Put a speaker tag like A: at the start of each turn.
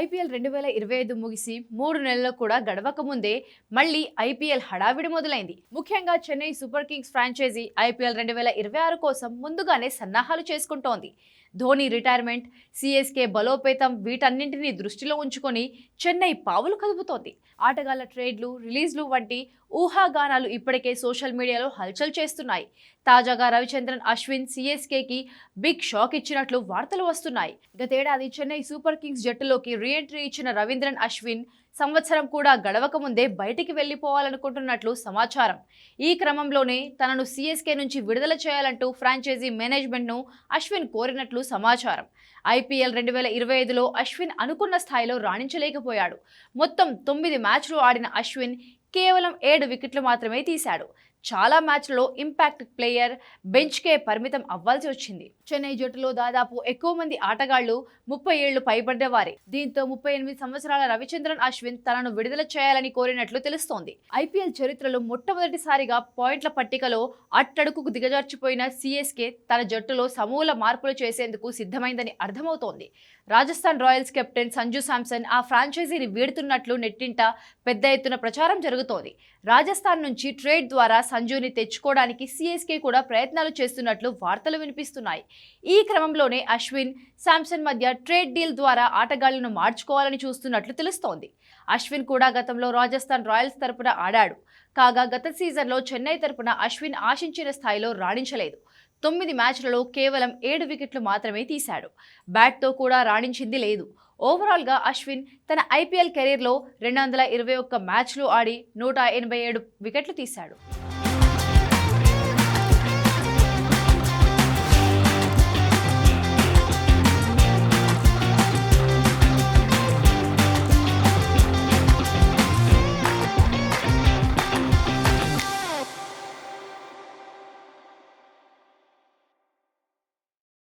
A: IPL రెండు వేల ఇరవై ఐదు ముగిసి మూడు నెలలు కూడా గడవక ముందే మళ్ళీ ఐపీఎల్ హడావిడి మొదలైంది. ముఖ్యంగా Chennai super kings franchisee IPL రెండు వేల ఇరవై ఆరు కోసం ముందుగానే సన్నాహాలు చేసుకుంటోంది. ధోని రిటైర్మెంట్ సిఎస్కే బలోపేతం వీటన్నింటినీ దృష్టిలో ఉంచుకొని చెన్నై పావులు కదుపుతోంది. ఆటగాళ్ళ ట్రేడ్లు రిలీజ్లు వంటి ఊహాగానాలు ఇప్పటికే సోషల్ మీడియాలో హల్చల్ చేస్తున్నాయి. తాజాగా రవిచంద్రన్ అశ్విన్ సిఎస్కేకి బిగ్ షాక్ ఇచ్చినట్లు వార్తలు వస్తున్నాయి. గతేడాది చెన్నై సూపర్ కింగ్స్ జట్టులోకి రీఎంట్రీ ఇచ్చిన రవీంద్రన్ అశ్విన్ సంవత్సరం కూడా గడవక ముందే బయటికి వెళ్ళిపోవాలనుకుంటున్నట్లు సమాచారం. ఈ క్రమంలోనే తనను సిఎస్కే నుంచి విడుదల చేయాలంటూ ఫ్రాంచైజీ మేనేజ్మెంట్ను అశ్విన్ కోరినట్లు సమాచారం. ఐపీఎల్ రెండు వేల ఇరవై ఐదులో అశ్విన్ అనుకున్న స్థాయిలో రాణించలేకపోయాడు. మొత్తం తొమ్మిది మ్యాచ్లు ఆడిన అశ్విన్ కేవలం ఏడు వికెట్లు మాత్రమే తీశాడు. చాలా మ్యాచ్లలో ఇంపాక్ట్ ప్లేయర్ బెంచ్కే పరిమితం అవ్వాల్సి వచ్చింది. చెన్నై జట్టులో దాదాపు ఎక్కువ మంది ఆటగాళ్ళు ముప్పై ఏళ్ళు పైబడ్డవారే. దీంతో ముప్పై ఎనిమిది సంవత్సరాల రవిచంద్రన్ అశ్విన్ తనను విడుదల చేయాలని కోరినట్లు తెలుస్తోంది. ఐపీఎల్ చరిత్రలో మొట్టమొదటిసారిగా పాయింట్ల పట్టికలో అట్టడుగుకు దిగజార్చిపోయిన సిఎస్కే తన జట్టులో సమూల మార్పులు చేసేందుకు సిద్ధమైందని అర్థమవుతోంది. రాజస్థాన్ రాయల్స్ కెప్టెన్ సంజు శాంసన్ ఆ ఫ్రాంచైజీని వీడుతున్నట్లు నెట్టింట పెద్ద ఎత్తున ప్రచారం జరుగుతోంది. రాజస్థాన్ నుంచి ట్రేడ్ ద్వారా సంజుని తెచ్చుకోవడానికి సిఎస్కే కూడా ప్రయత్నాలు చేస్తున్నట్లు వార్తలు వినిపిస్తున్నాయి. ఈ క్రమంలోనే అశ్విన్ శాంసన్ మధ్య ట్రేడ్ డీల్ ద్వారా ఆటగాళ్ళను మార్చుకోవాలని చూస్తున్నట్లు తెలుస్తోంది. అశ్విన్ కూడా గతంలో రాజస్థాన్ రాయల్స్ తరపున ఆడాడు. కాగా గత సీజన్లో చెన్నై తరపున అశ్విన్ ఆశించిన స్థాయిలో రాణించలేదు. తొమ్మిది మ్యాచ్లలో కేవలం ఏడు వికెట్లు మాత్రమే తీశాడు. బ్యాట్తో కూడా రాణించింది లేదు. ఓవరాల్గా అశ్విన్ తన ఐపీఎల్ కెరీర్లో రెండు వందల ఇరవై ఒక్క మ్యాచ్లు ఆడి నూట ఎనభై ఏడు వికెట్లు తీశాడు.